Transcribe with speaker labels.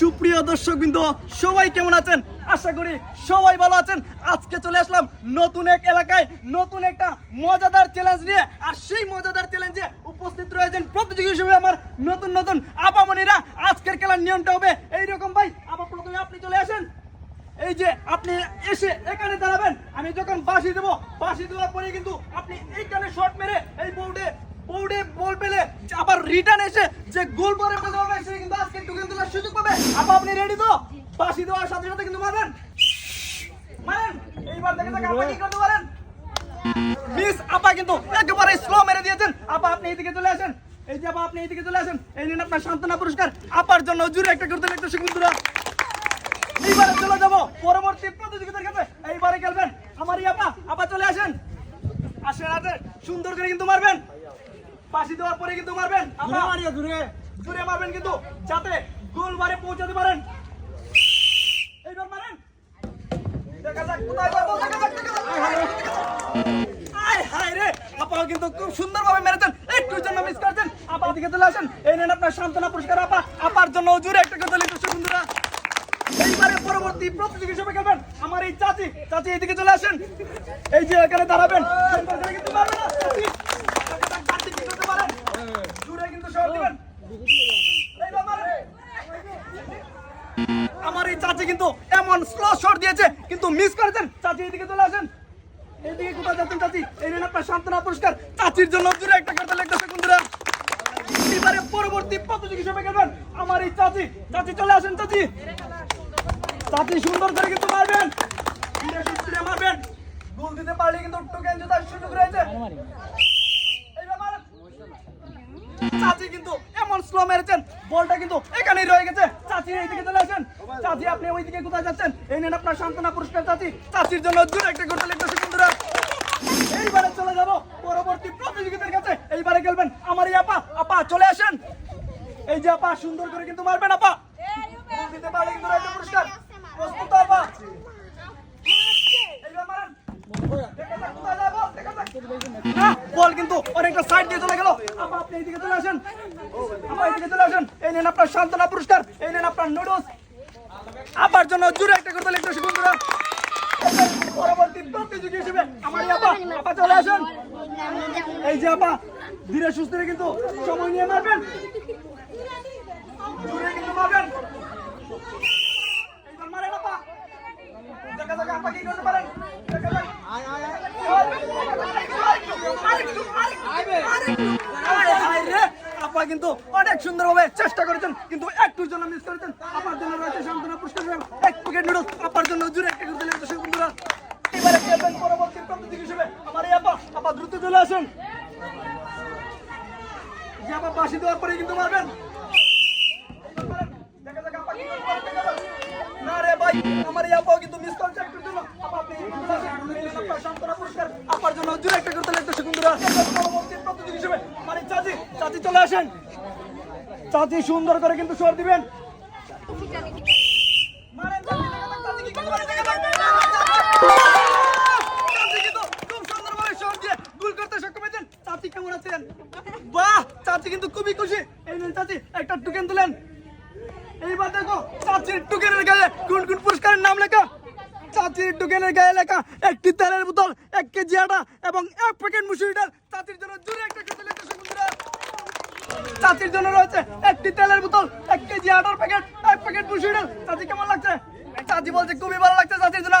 Speaker 1: সুপ্রিয় দর্শক বিন্দু সবাই কেমন আছেন? আশা করি সবাই ভালো আছেন। আজকে চলে আসলাম নতুন এক এলাকায়, নতুন একটা মজাদার চ্যালেঞ্জ নিয়ে। আর সেই মজাদার চ্যালেঞ্জে উপস্থিত রয়েছেন প্রতিযোগী হিসেবে আমার নতুন নতুন আপামনিরা আজকের খেলার নিয়মটা হবে এইরকম ভাই। আবার প্রথমে আপনি চলে আসেন। এই যে আপনি এসে এখানে দাঁড়াবেন। আমি যখন বাসি দেবো বাসি দেওয়ার পরে কিন্তু আপনি এইখানে শর্ট মেরে এই বোর্ডে বোর্ডে বল পেলে আবার রিটার্ন এসে যে গোল করে পেতে হবে, সে কিন্তু আজকে টুকেন তোলার সুযোগ পাবে। আপা আপনি রেডি তো? বাঁশি দেওয়ার সাথে সাথে কিন্তু মারবেন মারেন। এইবার দেখে দেখে আপা কি করতে পারেন। মিস, আপা কিন্তু একেবারে স্লো মেরে দিয়েছেন। আপা, আপনি এইদিকে চলে আসেন। এই যে আপা, আপনি এইদিকে চলে আসেন। এই নিন আপনার সান্ত্বনা পুরস্কার। আপার জন্য জুড়ে একটা করতে লাগতে শিখুন এইবারে চলে যাব পরবর্তী প্রতিযোগিতার কাছে এইবারে খেলবেন আমার আপা। আপা চলে আসেন। আসেন আসেন সুন্দর করে কিন্তু মারবেন। পাশি দেওয়ার পরে কিন্তু মারবেন। দূরে দূরে। মারবেন কিন্তু যাতে গোল বারে পৌঁছাতে পারেন। এইবার মারেন। দেখা যাক কোথায় যাব দেখা যাক আয় হায় রে। আপা কিন্তু খুব সুন্দরভাবে মেরেছেন। একটুর জন্য মিস করেছেন। আপা দিকে চলে আসেন। এই নেন আপনার সান্ত্বনা পুরস্কার আপা। আপার জন্য জুড়ে একটা কথা লিখতে বন্ধুরা। এইবারে পরবর্তী প্রতিযোগী হিসেবে খেলবেন আমার এই চাচি। চাচি এইদিকে চলে আসেন। এই যে এখানে দাঁড়াবেন। কিন্তু পারবে না আমার এই চাচি কিন্তু এমন স্লো শট দিয়েছে, কিন্তু মিস করেছেন। চাচি এইদিকে চলে আসেন। এইদিকে কোথায় যাচ্ছেন চাচি? এই নিন আপনার সান্ত্বনা পুরস্কার। চাচির জন্য দূরে একটা করতে লাগতেছে বন্ধুরা। এবারে পরবর্তী প্রতিযোগী হিসেবে খেলবেন আমার এই চাচি। চাচি, চলে আসেন, চাচি। চাচি সুন্দর করে কিন্তু মারবেন। মারবেন। গোল দিতে পারলে কিন্তু টোকেন জেতার সুযোগ রয়েছে। চাচি কিন্তু এমন স্লো মেরেছেন বলটা কিন্তু এখানেই রয়ে গেছে চাচি এইদিকে চলে আসেন চাচি আপনি ওইদিকে কোথায় যাচ্ছেন এই নেন আপনার সান্ত্বনা পুরস্কার চাচি চাচির জন্য জোরে একটা করতে লিখতেছে বন্ধুরা এইবারে চলে যাব পরবর্তী প্রতিযোগিতার কাছে এইবারে খেলবেন আমার এই আপা আপা চলে আসেন এই যে আপা সুন্দর করে কিন্তু মারবেন আপা দিতে পারলে কিন্তু পুরস্কার প্রস্তুত আপা এইবার মারেন দেখা যাক কোথায় যায় বল, যাক। না, কিন্তু অনেকটা সাইড দিয়ে চলে গেল। আপনি এইদিকে চলে আসেন। আপা এইদিকে চলে আসেন। এই নেন আপনার সান্ত্বনা পুরস্কার এই নেন আপনার নুডলস আপার জন্য জোরে একটা করতে লিখতে বন্ধুরা। পরবর্তী প্রতিযোগী হিসেবে আমার আপা আপা চলে আসেন। এই যে আপা ধীরে সুস্থ কিন্তু সময় নিয়ে মারবেন। জোরে কিন্তু মারবেন এইবার মারেন আপা দেখা যাক আপা কি করতে পারেন দেখা যাক আরেকটু, আরেকটু, আরেকটু। আয়, হায় রে, আপা কিন্তু অনেক সুন্দরভাবে চেষ্টা করেছেন, কিন্তু একটুর জন্য মিস করেছেন। আপার জন্য রয়েছে সান্ত্বনা পুরস্কার এক প্যাকেট নুডলস আপার জন্য জুড়ে একটা করতে লেগেছে বন্ধুরা। এবারে খেলবেন পরবর্তী প্রতিযোগী হিসেবে। আমার এই আপা আপা দ্রুত চলে আসেন। যে আপা বাসি দেওয়ার পরে কিন্তু মারবেন। না রে ভাই, আমার এই আপাও কিন্তু মিস করছে একটুর জন্য। আপা আপনি সান্ত্বনা পুরস্কার, আপার জন্য জুড়ে একটা করতে লেগেছে বন্ধুরা। পরবর্তী আমার চাচি সুন্দর করে কিন্তু সর দিবেন। কেমন আছেন? বাহ, চাচি কিন্তু খুবই খুশি। এই চাচি, একটা। এইবার দেখো, চাচির টোকেনের গায়ে নাম লেখা। চাচির টোকেনের গায়ে লেখা একটি তেলের বোতল। কেজি আটা এবং এক প্যাকেট মুসুরি ডাল। তাঁতির জন্য জুড়ে একটা খেতে লেগেছে বন্ধুরা তাঁতির জন্য রয়েছে একটি তেলের বোতল, এক কেজি আটার প্যাকেট, এক প্যাকেট মুসুরি ডাল। তাঁতি কেমন লাগছে? তাঁতি বলছে খুবই ভালো লাগছে। তাঁতির জন্য